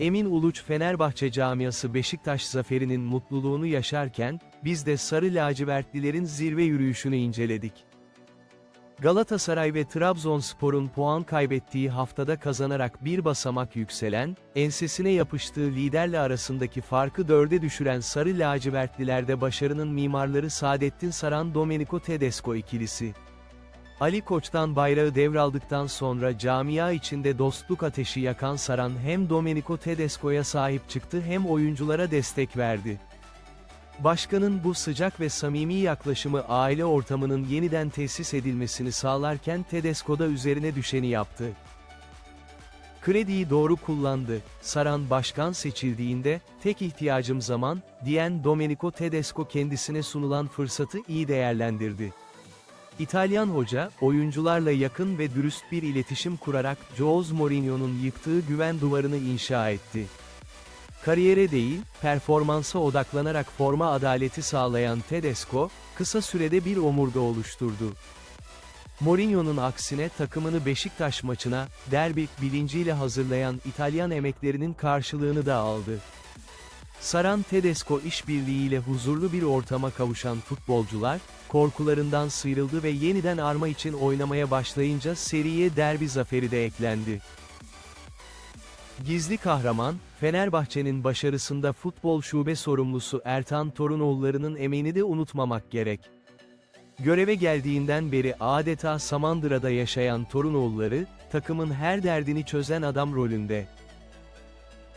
Emin Uluç Fenerbahçe camiası Beşiktaş zaferinin mutluluğunu yaşarken, biz de Sarı Lacivertlilerin zirve yürüyüşünü inceledik. Galatasaray ve Trabzonspor'un puan kaybettiği haftada kazanarak bir basamak yükselen, ensesine yapıştığı liderle arasındaki farkı dörde düşüren Sarı Lacivertlilerde başarının mimarları Saadettin Saran Domenico Tedesco ikilisi. Ali Koç'tan bayrağı devraldıktan sonra camia içinde dostluk ateşi yakan Saran hem Domenico Tedesco'ya sahip çıktı hem oyunculara destek verdi. Başkanın bu sıcak ve samimi yaklaşımı aile ortamının yeniden tesis edilmesini sağlarken Tedesco da üzerine düşeni yaptı. Krediyi doğru kullandı. Saran başkan seçildiğinde, tek ihtiyacım zaman, diyen Domenico Tedesco kendisine sunulan fırsatı iyi değerlendirdi. İtalyan hoca, oyuncularla yakın ve dürüst bir iletişim kurarak Jose Mourinho'nun yıktığı güven duvarını inşa etti. Kariyere değil, performansa odaklanarak forma adaleti sağlayan Tedesco, kısa sürede bir omurga oluşturdu. Mourinho'nun aksine takımını Beşiktaş maçına, derbi bilinciyle hazırlayan İtalyan emeklerinin karşılığını da aldı. Saran Tedesco işbirliğiyle huzurlu bir ortama kavuşan futbolcular, korkularından sıyrıldı ve yeniden arma için oynamaya başlayınca seriye derbi zaferi de eklendi. Gizli kahraman, Fenerbahçe'nin başarısında futbol şube sorumlusu Ertan Torunoğulları'nın emeğini de unutmamak gerek. Göreve geldiğinden beri adeta Samandıra'da yaşayan Torunoğulları, takımın her derdini çözen adam rolünde.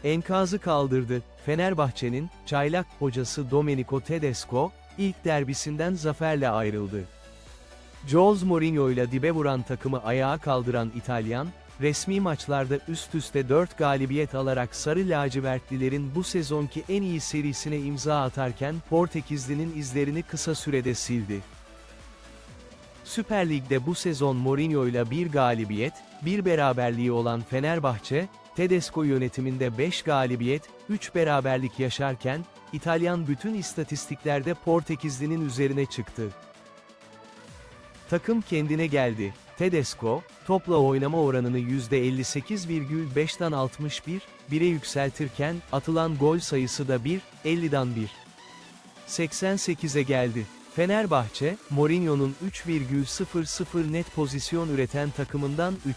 Enkazı kaldırdı, Fenerbahçe'nin, çaylak hocası Domenico Tedesco, ilk derbisinden zaferle ayrıldı. Jose Mourinho ile dibe vuran takımı ayağa kaldıran İtalyan, resmi maçlarda üst üste 4 galibiyet alarak Sarı Lacivertlilerin bu sezonki en iyi serisine imza atarken Portekizli'nin izlerini kısa sürede sildi. Süper Lig'de bu sezon Mourinho ile bir galibiyet, bir beraberliği olan Fenerbahçe, Tedesco yönetiminde 5 galibiyet, 3 beraberlik yaşarken, İtalyan bütün istatistiklerde Portekizli'nin üzerine çıktı. Takım kendine geldi. Tedesco, topla oynama oranını %58,5'tan 61, 1'e yükseltirken, atılan gol sayısı da 1, 50'dan 1. 88'e geldi. Fenerbahçe, Mourinho'nun 3,00 net pozisyon üreten takımından 3.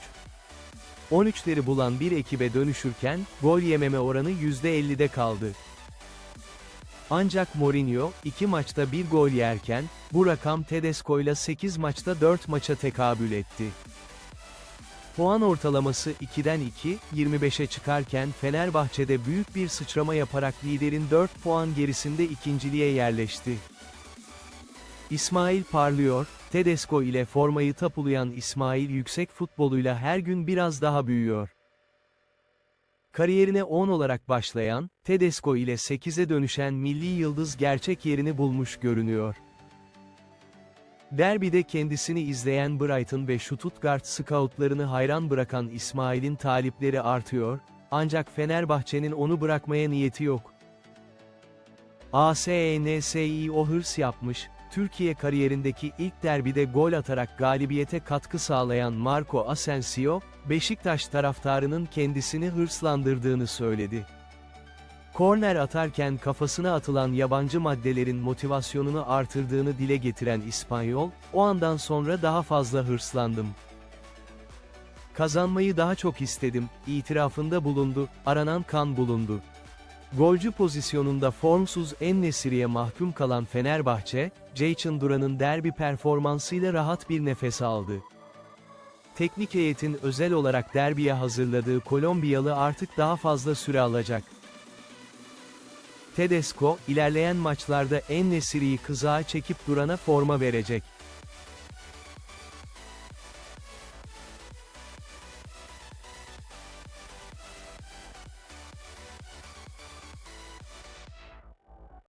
13'leri bulan bir ekibe dönüşürken, gol yememe oranı %50'de kaldı. Ancak Mourinho, 2 maçta bir gol yerken, bu rakam Tedesco ile 8 maçta 4 maça tekabül etti. Puan ortalaması 2'den 2, 25'e çıkarken Fenerbahçe'de büyük bir sıçrama yaparak liderin 4 puan gerisinde ikinciliğe yerleşti. İsmail parlıyor, Tedesco ile formayı tapulayan İsmail yüksek futboluyla her gün biraz daha büyüyor. Kariyerine 10 olarak başlayan, Tedesco ile 8'e dönüşen milli yıldız gerçek yerini bulmuş görünüyor. Derbide kendisini izleyen Brighton ve Stuttgart scoutlarını hayran bırakan İsmail'in talipleri artıyor, ancak Fenerbahçe'nin onu bırakmaya niyeti yok. ASENSİ o hırs yapmış, Türkiye kariyerindeki ilk derbide gol atarak galibiyete katkı sağlayan Marco Asensio, Beşiktaş taraftarının kendisini hırslandırdığını söyledi. Korner atarken kafasına atılan yabancı maddelerin motivasyonunu artırdığını dile getiren İspanyol, o andan sonra daha fazla hırslandım. Kazanmayı daha çok istedim, itirafında bulundu, aranan kan bulundu. Golcü pozisyonunda formsuz En-Nesyri'ye mahkum kalan Fenerbahçe, Ceyçin Duran'ın derbi performansıyla rahat bir nefes aldı. Teknik heyetin özel olarak derbiye hazırladığı Kolombiyalı artık daha fazla süre alacak. Tedesco, ilerleyen maçlarda En-Nesyri'yi kızağa çekip Duran'a forma verecek.